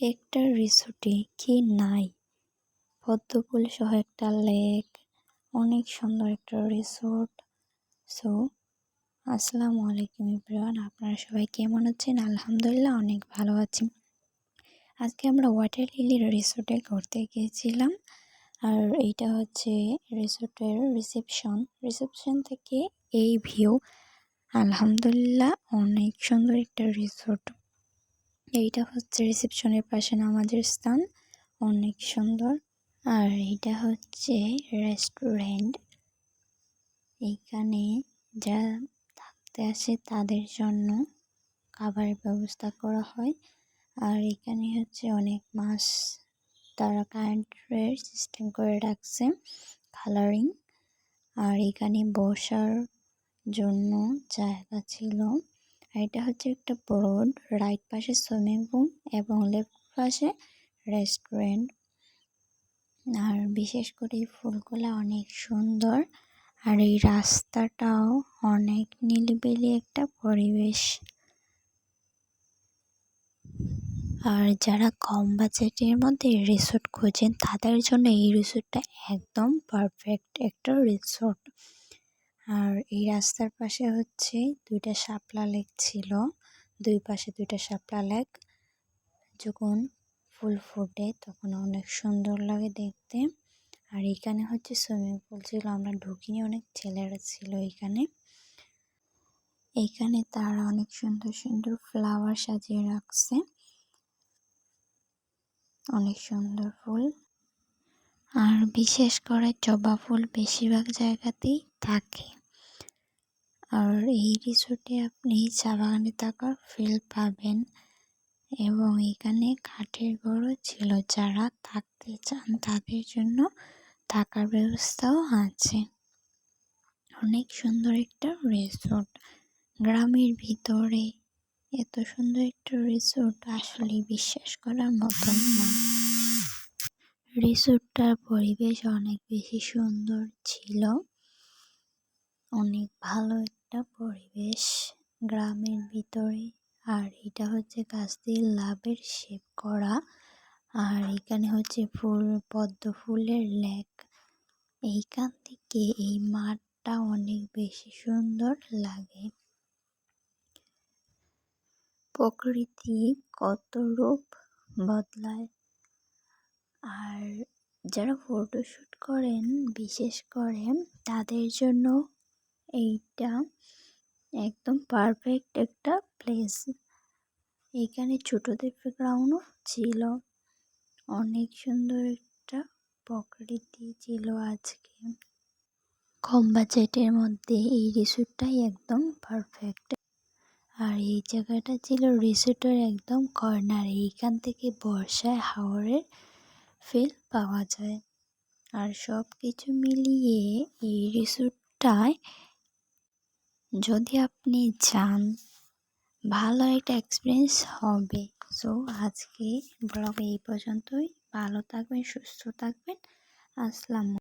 একটা রিসোর্টে কি নাই? পদ্মপুল সহ একটা লেক, অনেক সুন্দর একটা রিসোর্ট। সো, আসসালামু আলাইকুম ইব্রান আপনারা সবাই কেমন আছেন? আলহামদুলিল্লাহ, অনেক ভালো আছি। আজকে আমরা ওয়াটার লিলির রিসোর্টে ঘুরতে গিয়েছিলাম। আর এইটা হচ্ছে রিসোর্টের রিসেপশন। রিসেপশন থেকে এই ভিউ। আলহামদুলিল্লাহ, অনেক সুন্দর একটা রিসোর্ট। এইটা হচ্ছে রিসেপশনের পাশে আমাদের স্থান। অনেক সুন্দর। আর এইটা হচ্ছে রেস্টুরেন্ট। এইখানে যা থাকতে আসে তাদের জন্য খাবারের ব্যবস্থা করা হয়। আর এখানে হচ্ছে অনেক মাছ তারা কারেন্টের সিস্টেম করে রাখছে, কালারিং। আর এখানে বসার জন্য জায়গা ছিল। আর এটা হচ্ছে একটা ব্রড, রাইট পাশে সুইমিং পুল এবং লেফট পাশে রেস্টুরেন্ট। আর বিশেষ করে এই ফুলগুলো অনেক সুন্দর আর এই রাস্তাটাও অনেক নিলিবিলি একটা পরিবেশ। আর যারা কম বাজেটের মধ্যে রিসোর্ট খোঁজেন তাদের জন্য এই রিসোর্টটা একদম পারফেক্ট একটা রিসোর্ট। আর এই রাস্তার পাশে হচ্ছে দুইটা শাপলা লেক ছিল। দুই পাশে দুইটা শাপলা লেক। যখন ফুল ফোটে তখন অনেক সুন্দর লাগে দেখতে। আর এখানে হচ্ছে সুইমিং পুল ছিল। আমরা ঢুকিনি, অনেক ছেলেরা ছিল এখানে। এখানে তারা অনেক সুন্দর সুন্দর ফ্লাওয়ার সাজিয়ে রাখছে। অনেক সুন্দর ফুল। আর বিশেষ করে জবা ফুল বেশিরভাগ জায়গাতেই থাকে। আর এই রিসোর্টে আপনি চা বাগানে থাকার ফিল পাবেন এবং এখানে কাঠের ঘরও ছিল। যারা থাকতে চান তাদের জন্য থাকার ব্যবস্থাও আছে। অনেক সুন্দর একটা রিসোর্ট গ্রামের ভিতরে এত সুন্দর একটা রিসোর্ট আসলে বিশ্বাস করার মতন না। রিসোর্টটার পরিবেশ অনেক বেশি সুন্দর ছিল। অনেক ভালো একটা পরিবেশ গ্রামের ভিতরে। আর এটা হচ্ছে গাছ দিয়ে লাভের শেপ করা। আর এখানে হচ্ছে ফুল, পদ্ম ফুলের লেক। এইখান থেকে এই মাঠটা অনেক বেশি সুন্দর লাগে। প্রকৃতি কত রূপ বদলায়। আর যারা ফটোশ্যুট করেন, বিশেষ করে তাদের জন্য এইটা একদম পারফেক্ট একটা প্লেস এখানে ছোটদের গ্রাউন্ডও ছিল। অনেক সুন্দর একটা প্রকৃতি ছিল আজকে। কম বাজেটের মধ্যে এই রিসোর্টটাই একদম পারফেক্ট আর এই জায়গাটা ছিল রিসোর্টের একদম কর্নারে এইখান থেকে বর্ষায় হাওরের ফিল পাওয়া যায়। আর সব কিছু মিলিয়ে এই রিসোর্টটায় যদি আপনি চান, ভালো একটা এক্সপিরিয়েন্স হবে। সো আজকে ব্লগ এই পর্যন্তই। ভালো থাকবেন, সুস্থ থাকবেন। আসসালাম